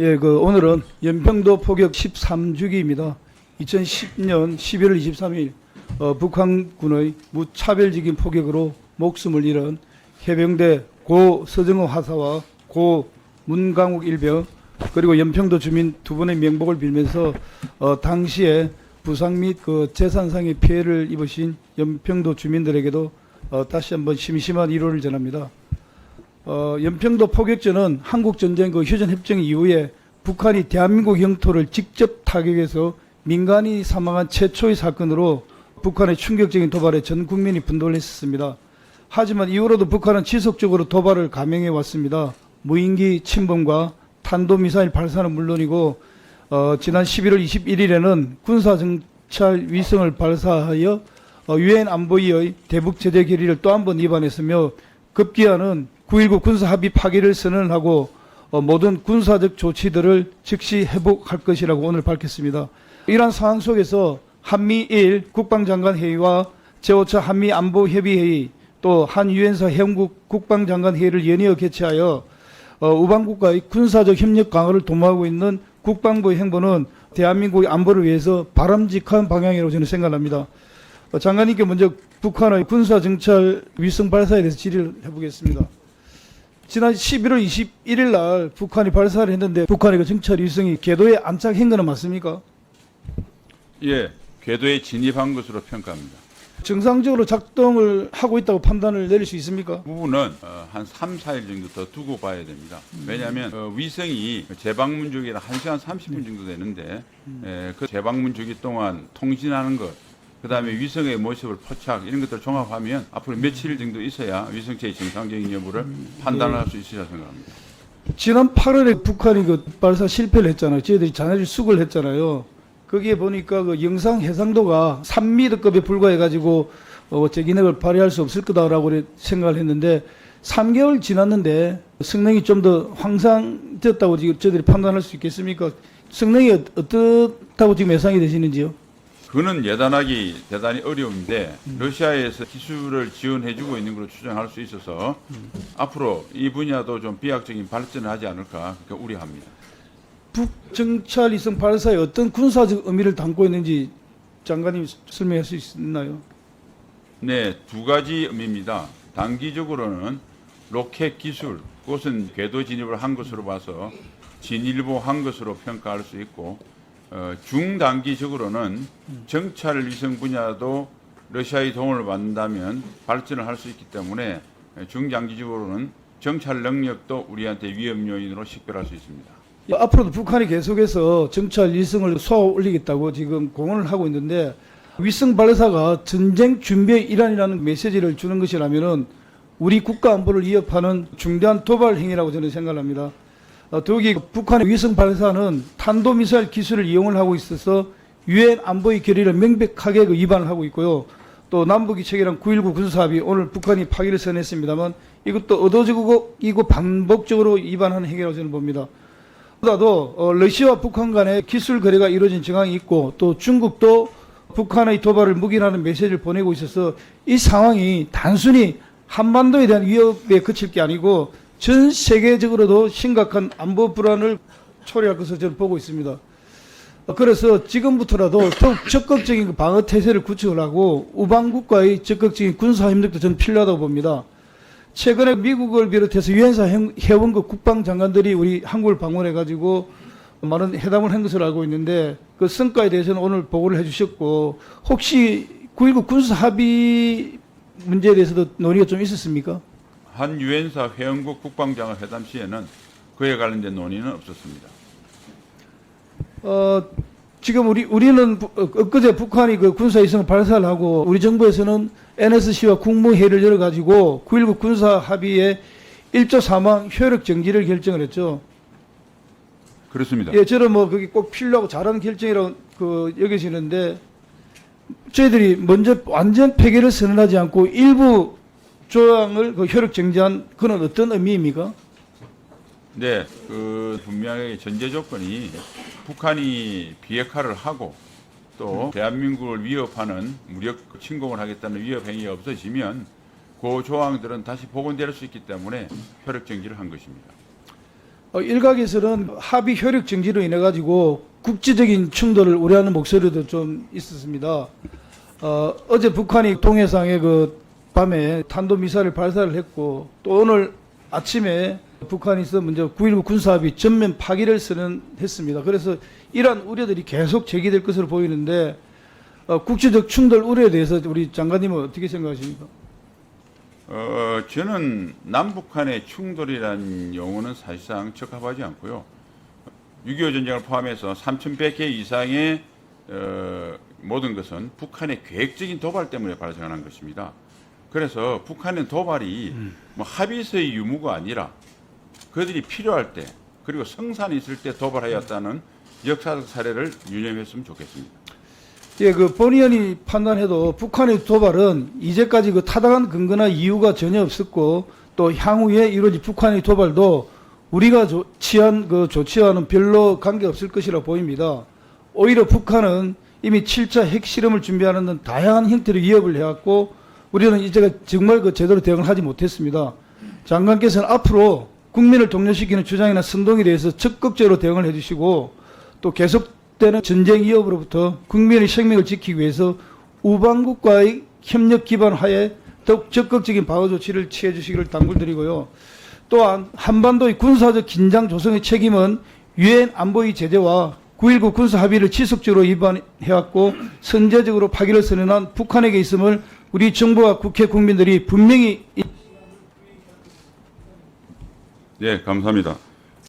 예, 그 오늘은 연평도 포격 13주기입니다. 2010년 11월 23일 어, 북한군의 무차별적인 포격으로 목숨을 잃은 해병대 고 서정호 하사와 고 문강욱 일병 그리고 연평도 주민 두 분의 명복을 빌면서 어, 당시에 부상 및 그 재산상의 피해를 입으신 연평도 주민들에게도 어, 다시 한번 심심한 위로를 전합니다. 어, 연평도 포격전은 한국 전쟁 그 휴전 협정 이후에 북한이 대한민국 영토를 직접 타격해서 민간이 사망한 최초의 사건으로 북한의 충격적인 도발에 전 국민이 분노를 했었습니다. 하지만 이후로도 북한은 지속적으로 도발을 감행해 왔습니다. 무인기 침범과 탄도미사일 발사는 물론이고 어, 지난 11월 21일에는 군사정찰 위성을 발사하여 어, 유엔 안보위의 대북 제재 결의를 또 한 번 위반했으며 급기야는 9.19 군사합의 파기를 선언하고 어, 모든 군사적 조치들을 즉시 회복할 것이라고 오늘 밝혔습니다. 이러한 상황 속에서 한미일 국방장관 회의와 제5차 한미 안보협의회의 또 한유엔사 해운국 국방장관 회의를 연이어 개최하여 어, 우방국가의 군사적 협력 강화를 도모하고 있는 국방부의 행보는 대한민국의 안보를 위해서 바람직한 방향이라고 저는 생각합니다. 어, 장관님께 먼저 북한의 군사 정찰 위성 발사에 대해서 질의를 해보겠습니다. 지난 11월 21일 날 북한이 발사를 했는데 북한의 그 정찰 위성이 궤도에 안착한 거는 맞습니까? 예, 궤도에 진입한 것으로 평가합니다. 정상적으로 작동을 하고 있다고 판단을 내릴 수 있습니까? 부분은 어, 한 3, 4일 정도 더 두고 봐야 됩니다. 왜냐하면 어, 위성이 재방문 주기가 1시간 30분 정도 되는데 에, 그 재방문 주기 동안 통신하는 것 그다음에 위성의 모습을 포착 이런 것들 종합하면 앞으로 며칠 정도 있어야 위성체의 정상적인 여부를 판단할 수 있으리라 생각합니다. 지난 8월에 북한이 그 발사 실패를 했잖아요. 저희들이 자네들 수급을 했잖아요. 거기에 보니까 그 영상 해상도가 3m급에 불과해가지고 어, 제 기능을 발휘할 수 없을 거다라고 생각을 했는데 3개월 지났는데 성능이 좀 더 향상됐다고 지금 저희들이 판단할 수 있겠습니까? 성능이 어- 어떻다고 지금 예상이 되시는지요? 그는 예단하기 대단히 어려운데 러시아에서 기술을 지원해주고 있는 걸로 추정할 수 있어서 앞으로 이 분야도 좀 비약적인 발전을 하지 않을까 그렇게 우려합니다. 북정찰 위성 발사에 어떤 군사적 의미를 담고 있는지 장관님 설명할 수 있나요? 네, 두 가지 의미입니다. 단기적으로는 로켓 기술, 그것은 궤도 진입을 한 것으로 봐서 진일보한 것으로 평가할 수 있고, 어, 중단기적으로는 정찰 위성 분야도 러시아의 도움을 받는다면 발전을 할 수 있기 때문에 중장기적으로는 정찰 능력도 우리한테 위험 요인으로 식별할 수 있습니다. 예, 앞으로도 북한이 계속해서 정찰 위성을 쏘아 올리겠다고 지금 공언을 하고 있는데 위성 발사가 전쟁 준비의 일환이라는 메시지를 주는 것이라면은 우리 국가 안보를 위협하는 중대한 도발 행위라고 저는 생각합니다. 어, 더욱이 북한의 위성 발사는 탄도미사일 기술을 이용을 하고 있어서 유엔 안보의 결의를 명백하게 그 위반을 하고 있고요. 또 남북이 체결한 9.19 군사합의 오늘 북한이 파기를 선언했습니다만 이것도 의도적이고 이고 반복적으로 위반하는 행위라고 저는 봅니다. 보다도 어, 러시아와 북한 간에 기술 거래가 이루어진 정황이 있고 또 중국도 북한의 도발을 묵인하는 메시지를 보내고 있어서 이 상황이 단순히 한반도에 대한 위협에 그칠 게 아니고 전 세계적으로도 심각한 안보 불안을 초래할 것으로 저는 보고 있습니다. 어, 그래서 지금부터라도 더욱 적극적인 그 방어 태세를 구축을 하고 우방국과의 적극적인 군사 협력도 저는 필요하다고 봅니다. 최근에 미국을 비롯해서 유엔사 해- 회원국 국방장관들이 우리 한국을 방문해 가지고 많은 회담을 한 것으로 알고 있는데 그 성과에 대해서는 오늘 보고를 해주셨고 혹시 9.19 군사 합의 문제에 대해서도 논의가 좀 있었습니까? 한 유엔사 회원국 국방장관 회담 시에는 그에 관련된 논의는 없었습니다. 어, 지금 우리 우리는 부- 어, 엊그제 북한이 그 군사 위성을 발사를 하고 우리 정부에서는 NSC와 국무회의를 열어 가지고 9.19 군사 합의의 1조 3항 효력 정지를 결정을 했죠. 그렇습니다. 예, 저는 뭐 그게 꼭 필요하고 잘하는 결정이라고 그 여겨지는데 저희들이 먼저 완전 폐기를 선언하지 않고 일부 조항을 그 효력 정지한 그건 어떤 의미입니까? 네, 그 분명하게 전제 조건이 북한이 비핵화를 하고 또 대한민국을 위협하는 무력 침공을 하겠다는 위협 행위가 없어지면 그 조항들은 다시 복원될 수 있기 때문에 효력 정지를 한 것입니다. 어, 일각에서는 합의 효력 정지로 인해 가지고 국지적인 충돌을 우려하는 목소리도 좀 있었습니다. 어, 어제 북한이 동해상에 그 밤에 탄도 미사일 발사를 했고 또 오늘 아침에 북한에서 먼저 9.19 군사합의 전면 파기를 선언했습니다. 그래서 이러한 우려들이 계속 제기될 것으로 보이는데 어, 국제적 충돌 우려에 대해서 우리 장관님은 어떻게 생각하십니까? 어, 저는 남북한의 충돌이라는 용어는 사실상 적합하지 않고요. 6.25 전쟁을 포함해서 3,100개 이상의 어, 모든 것은 북한의 계획적인 도발 때문에 발생한 것입니다. 그래서 북한의 도발이 뭐 합의서의 유무가 아니라 그들이 필요할 때 그리고 성산이 있을 때 도발하였다는 역사적 사례를 유념했으면 좋겠습니다. 예, 그 본의원이 판단해도 북한의 도발은 이제까지 그 타당한 근거나 이유가 전혀 없었고 또 향후에 이루어질 북한의 도발도 우리가 조, 취한 그 조치와는 별로 관계 없을 것이라 보입니다. 오히려 북한은 이미 7차 핵실험을 준비하는 등 다양한 형태로 위협을 해왔고 우리는 이제가 정말 그 제대로 대응을 하지 못했습니다. 장관께서는 앞으로 국민을 동료시키는 주장이나 선동에 대해서 적극적으로 대응을 해주시고 또 계속되는 전쟁 위협으로부터 국민의 생명을 지키기 위해서 우방국과의 협력 기반 하에 더욱 적극적인 방어 조치를 취해 주시기를 당부드리고요. 또한 한반도의 군사적 긴장 조성의 책임은 유엔 안보위 제재와 9.19 군사 합의를 지속적으로 위반해왔고 선제적으로 파기를 선언한 북한에게 있음을 우리 정부와 국회 국민들이 분명히 네, 감사합니다.